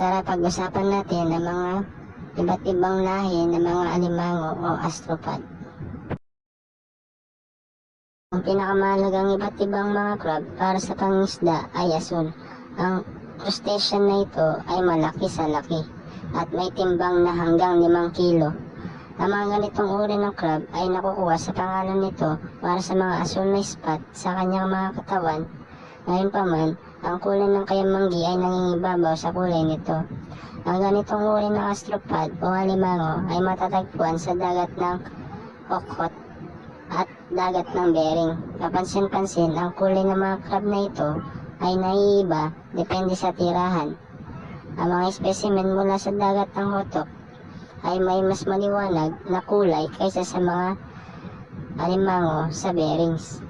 tara pag-usapan natin ang mga iba't ibang lahi ng mga alimango o astropod. Ang pinakamahalagang iba't ibang mga crab para sa pangisda ay asul. Ang crustacean na ito ay malaki sa laki at may timbang na hanggang 5 kilo. Ang mga ganitong uri ng crab ay nakukuha sa pangalan nito para sa mga asul na spot sa kanyang mga katawan. Ngayon pa man, ang kulay ng kayamanggi ay nangingibabaw sa kulay nito. Ang ganitong uri ng astropod o alimango ay matatagpuan sa dagat ng Okot at dagat ng Bering. Kapansin-pansin, ang kulay ng mga crab na ito ay naiiba depende sa tirahan. Ang mga specimen mula sa dagat ng Hotok ay may mas maliwanag na kulay kaysa sa mga alimango sa Berings.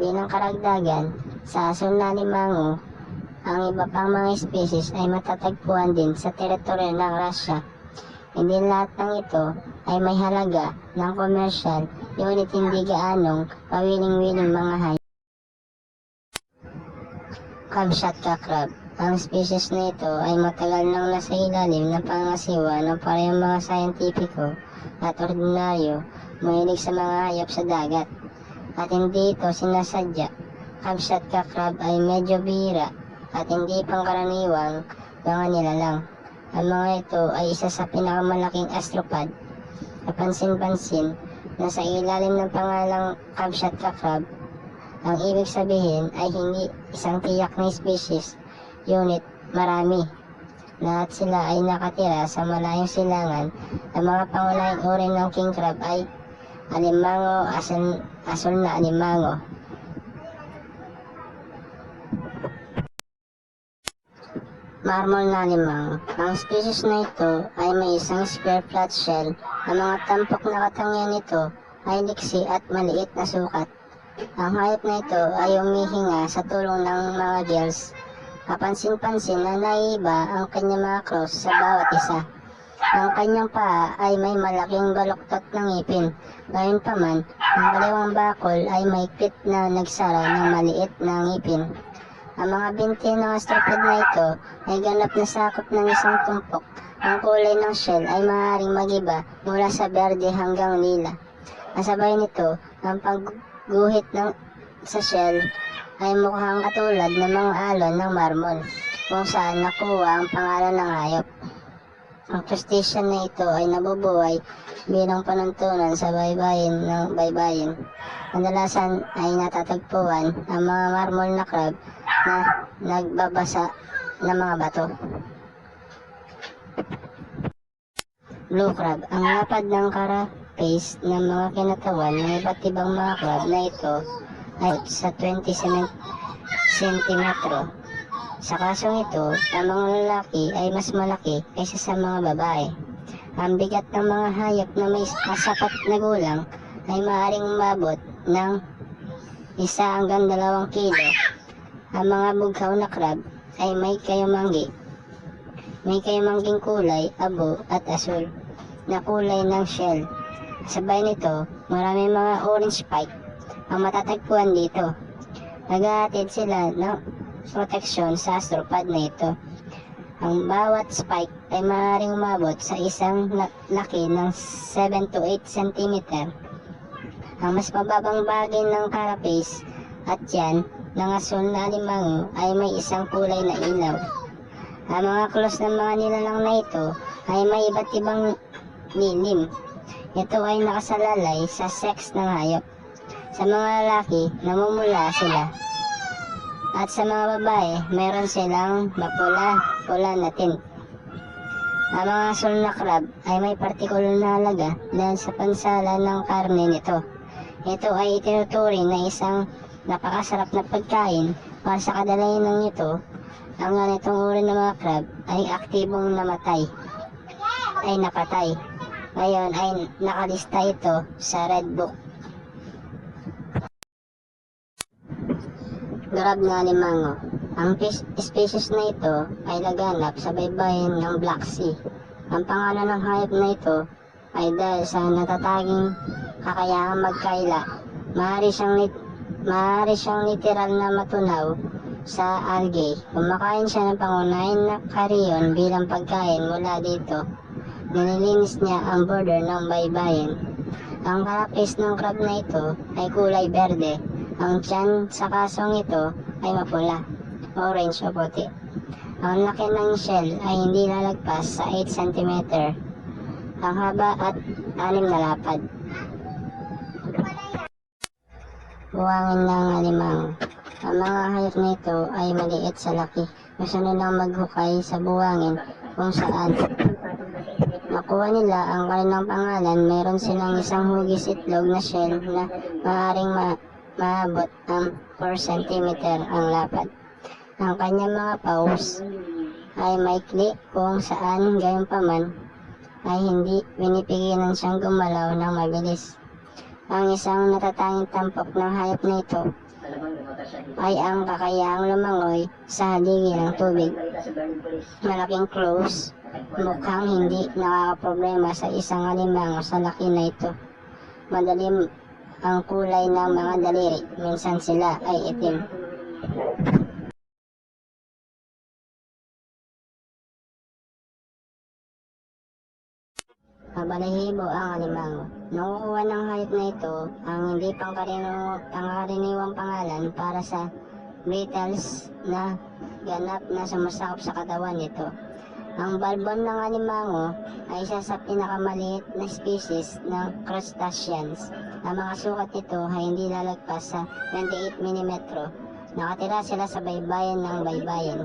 Bilang karagdagan, sa asul na alimango, ang iba pang mga species ay matatagpuan din sa teritoryo ng Russia. Hindi lahat ng ito ay may halaga ng komersyal, ngunit hindi gaanong pawiling-wiling mga hayop. Kamchatka crab. Ang species na ito ay matagal nang nasa ilalim ng pangasiwa ng parehong mga sayentipiko at ordinaryo mahilig sa mga hayop sa dagat. At hindi ito sinasadya. Kamchatka crab ay medyo bihira at hindi pangkaraniwang mga nilalang. Ang mga ito ay isa sa pinakamalaking astropod. Kapansin-pansin na sa ilalim ng pangalang Kamchatka crab, ang ibig sabihin ay hindi isang tiyak na species, unit marami. Lahat sila ay nakatira sa malayong silangan. Ang mga pangunahing uri ng king crab ay alimango, asul, asul na alimango, Marmol na limang. Ang species na ito ay may isang square flat shell. Ang mga tampok na katangian nito ay liksi at maliit na sukat. Ang hayop na ito ay umihinga sa tulong ng mga gills. Kapansin-pansin na naiiba ang kanyang mga cross sa bawat isa. Ang kanyang paa ay may malaking baluktot ng ngipin. Gayon pa man, ang kaliwang bakol ay may pit na nagsara ng maliit na ngipin. Ang mga binti ng astropod na ito ay ganap na sakop ng isang tumpok. Ang kulay ng shell ay maaaring magiba mula sa berde hanggang lila. Kasabay nito, ang pagguhit ng sa shell ay mukhang katulad ng mga alon ng marmol kung saan nakuha ang pangalan ng hayop. Ang crustacean na ito ay nabubuhay bilang panuntunan sa baybayin ng baybayin. Kadalasan ay natatagpuan ang mga marmol na crab na nagbabasa ng mga bato. Blue crab, ang lapad ng carapace ng mga kinatawan ng iba't ibang mga crab na ito ay sa 20 cm. Sa kasong ito, ang mga lalaki ay mas malaki kaysa sa mga babae. Ang bigat ng mga hayop na may masapat na gulang ay maaaring umabot ng isa hanggang dalawang kilo. Ang mga bughaw na crab ay may kayumanggi. May kayumangging kulay, abo at asul na kulay ng shell. Sabay nito, marami mga orange spike ang matatagpuan dito. Naghahatid sila ng proteksyon sa astropod na ito. Ang bawat spike ay maaaring umabot sa isang la- laki ng 7 to 8 cm. Ang mas mababang bagay ng carapace at yan ng asul na alimango ay may isang kulay na ilaw. Ang mga claws ng mga nilalang na ito ay may iba't ibang lilim. Ito ay nakasalalay sa sex ng hayop. Sa mga lalaki, namumula sila. At sa mga babae, meron silang mapula, pula na tint. Ang mga asul na crab ay may partikular na halaga dahil sa pansala ng karne nito. Ito ay itinuturing na isang napakasarap na pagkain para sa kadalayan ito. Ang ganitong uri ng mga crab ay aktibong namatay, ay napatay. Ngayon ay nakalista ito sa Red Book. Grab na alimango. Ang species na ito ay laganap sa baybayin ng Black Sea. Ang pangalan ng hayop na ito ay dahil sa natataging kakayahang magkaila. Maaari siyang, maaari siyang literal na matunaw sa algae. Kumakain siya ng pangunahin na karyon bilang pagkain mula dito. Nililinis niya ang border ng baybayin. Ang karapis ng crab na ito ay kulay berde. Ang tiyan sa kasong ito ay mapula, orange o puti. Ang laki ng shell ay hindi lalagpas sa 8 cm. Ang haba at 6 na lapad. Buwangin ng alimango. Ang mga hayop na ito ay maliit sa laki. Gusto nilang maghukay sa buwangin kung saan makuha nila ang kanilang pangalan. Meron silang isang hugis itlog na shell na maaaring ma maabot ang 4 cm ang lapad. Ang kanyang mga paws ay maikli kung saan gayon paman ay hindi pinipigilan siyang gumalaw ng mabilis. Ang isang natatanging tampok ng hayop na ito ay ang kakayahang lumangoy sa haligi ng tubig. Malaking claws, mukhang hindi nakakaproblema sa isang alimango sa laki na ito. Madalim ang kulay ng mga daliri, minsan sila ay itim. Mabalahibo ang alimango. Nakukuha ng hayop na ito ang hindi pangkaraniwang, pangalan para sa beetles na ganap na sumasakop sa katawan nito. Ang balbon ng alimango ay isa sa pinakamaliit na species ng crustaceans. Ang mga sukat nito ay hindi lalagpas sa 28 mm. Nakatira sila sa baybayin ng baybayin.